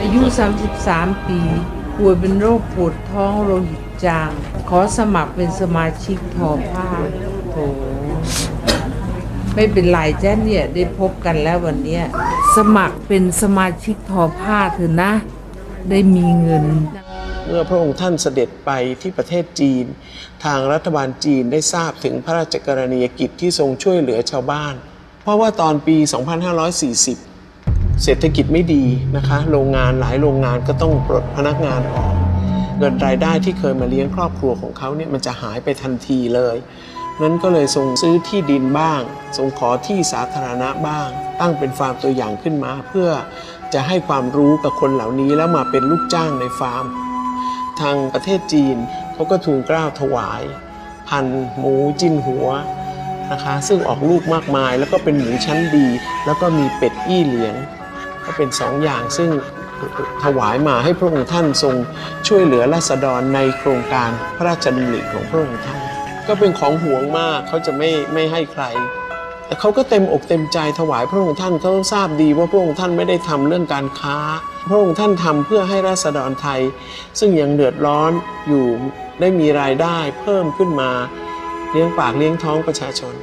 อายุ 33 ปีป่วยเป็นโรคปวดท้องโลหิตจาง ขอสมัครเป็นสมาชิกทอผ้าโถไม่เป็นไรจ้เนี่ย ได้พบกันแล้ววันนี้สมัครเป็นสมาชิกทอผ้าเถอะนะ ได้มีเงิน เมื่อพระองค์ท่านเสด็จไปที่ประเทศจีน ทางรัฐบาลจีนได้ทราบถึงพระราชกรณียกิจที่ทรงช่วยเหลือชาวบ้าน เพราะว่าตอนปี 2540 เศรษฐกิจไม่ดีนะคะ โรงงานหลายโรงงานก็ต้องปลดพนักงานออก เงินรายได้ที่เคยมาเลี้ยงครอบครัวของเขาเนี่ยมันจะหายไปทันทีเลย นั้นก็เลยทรงซื้อที่ดินบ้างทรงขอที่สาธารณะบ้าง ตั้งเป็นฟาร์มตัวอย่างขึ้นมา เพื่อจะให้ความรู้กับคนเหล่านี้แล้วมาเป็นลูกจ้างในฟาร์ม ทางประเทศจีนเขาก็ทูลเกล้าถวาย พันหมูจิ้นหัวนะคะซึ่งออกลูกมากมายแล้วก็เป็นหมูชั้นดี แล้วก็มีเป็ดอี้เหลียง ก็เป็นสองอย่างซึ่งถวายมาให้พระองค์ท่านทรงช่วยเหลือราษฎรในโครงการพระราชดำริของพระองค์ท่าน ก็เป็นของห่วงมากเขาจะไม่ไม่ให้ใครแต่เขาก็เต็มอกเต็มใจถวายพระองค์ท่านเขาทราบดีว่าพระองค์ท่านไม่ได้ทำเรื่องการค้า พระองค์ท่านทำเพื่อให้ราษฎรไทย ซึ่งยังเดือดร้อนอยู่ได้มีรายได้เพิ่มขึ้นมาเลี้ยงปากเลี้ยงท้องประชาชน